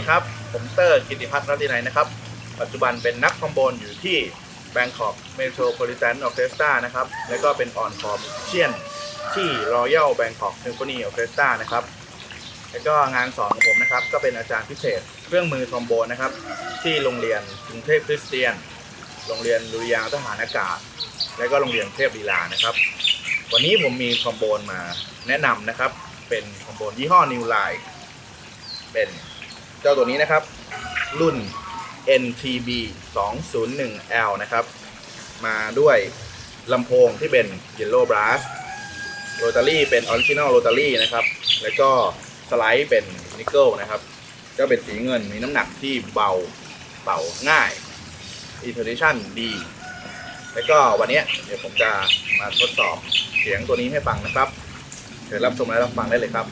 ดีครับ ผมเตอร์กิติพัฒน์รัตินัยนะครับ ปัจจุบันเป็นนักคอมโบนอยู่ที่ Bangkok Metropolitan Orchestra นะครับ แล้วก็เป็นออนคอมเชียนที่ Royal Bangkok Symphony Orchestra นะครับ แล้วก็งานสอนของผมนะครับ ก็เป็นอาจารย์พิเศษเครื่องมือคอมโบนนะครับ ที่โรงเรียนกรุงเทพคริสเตียน โรงเรียนดุริยางทหารอากาศ และก็โรงเรียนเทพลีลานะครับ วันนี้ผมมีคอมโบนมาแนะนำนะครับ เป็นคอมโบนยี่ห้อ New Line เป็น เจ้าตัวนี้นะครับ รุ่น NTB 201L นะครับ มาด้วยลำโพงที่เป็น Yellow Brass โรตารี่เป็น Original Rotary นะครับ แล้วก็สไลด์เป็นนิกเกิลนะครับ ก็เป็นสีเงินมีน้ำหนักที่เบาเป่าง่าย Intonation ดี แล้วก็วันนี้เดี๋ยวผมจะมาทดสอบเสียงตัวนี้ให้ฟังนะครับ เดี๋ยวรับชมและรับฟังได้เลยครับ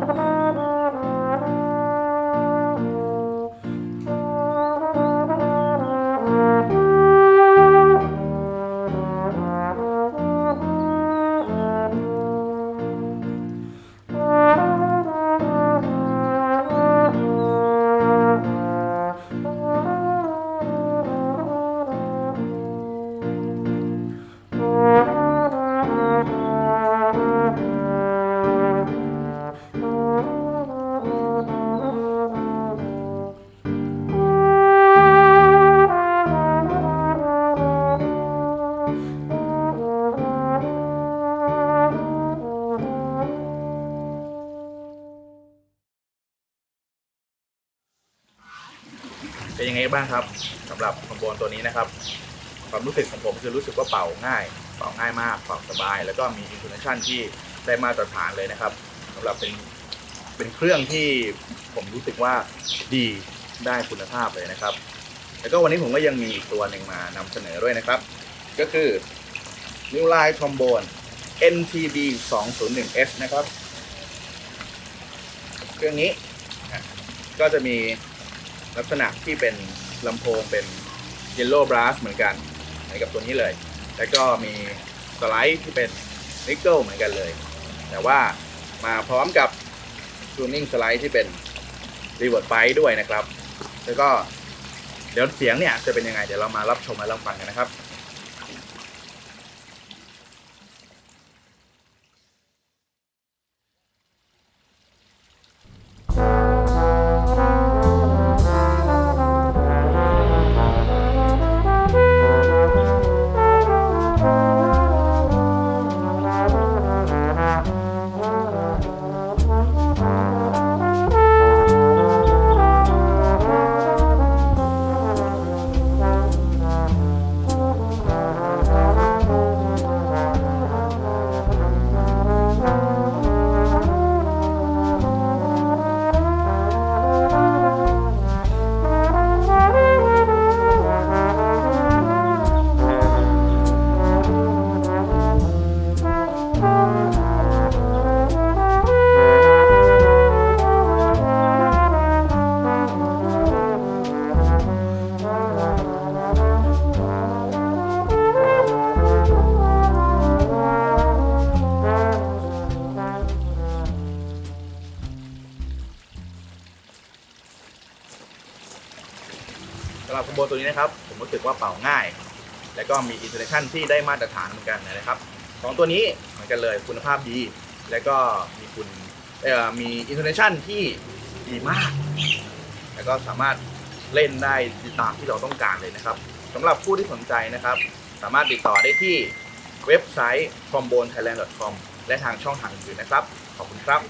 Bye. เป็นยังไงบ้างครับสำหรับคอมโบนตัวนี้นะครับ ความรู้สึกของผมคือรู้สึกว่าเป่าง่าย เป่าง่ายมาก เป่าสบาย แล้วก็มีอินโทเนชันที่ได้มาตรฐานเลยนะครับสำหรับเป็นเป็นเครื่องที่ผมรู้สึกว่าดีได้คุณภาพเลยนะครับ แล้วก็วันนี้ผมก็ยังมีอีกตัวหนึ่งมานำเสนอด้วยนะครับ ก็คือ New Line Trombone NTB 201S นะครับ เครื่องนี้ก็จะมี ลักษณะที่เป็นลำโพงเป็น Yellow Brass เหมือนกันเหมือนกับตัวนี้เลย แล้วก็มีสไลด์ที่เป็นนิกเกิลเหมือนกันเลย แต่ว่ามาพร้อมกับทูนิ่งสไลด์ที่เป็นรีเวิร์ดไฟด้วยนะครับ แล้วก็เดี๋ยวเสียงเนี่ยจะเป็นยังไง เดี๋ยวเรามารับชมและรับฟังกันนะครับ รับคอมโบตัวนี้นะครับ ผมรู้สึกว่าเป่าง่าย แล้วก็มีอินเทอร์เนชั่นที่ได้มาตรฐานเหมือนกันนะครับสองตัวนี้เหมือนกันเลยคุณภาพดี แล้วก็มีคุณมีอินเทอร์เนชั่นที่ดีมาก แล้วก็สามารถเล่นได้ตามที่เราต้องการเลยนะครับสำหรับผู้ที่สนใจนะครับ สามารถติดต่อได้ที่เว็บไซต์ trombonethailand.com และทางช่องทางอื่นๆนะครับ ขอบคุณครับ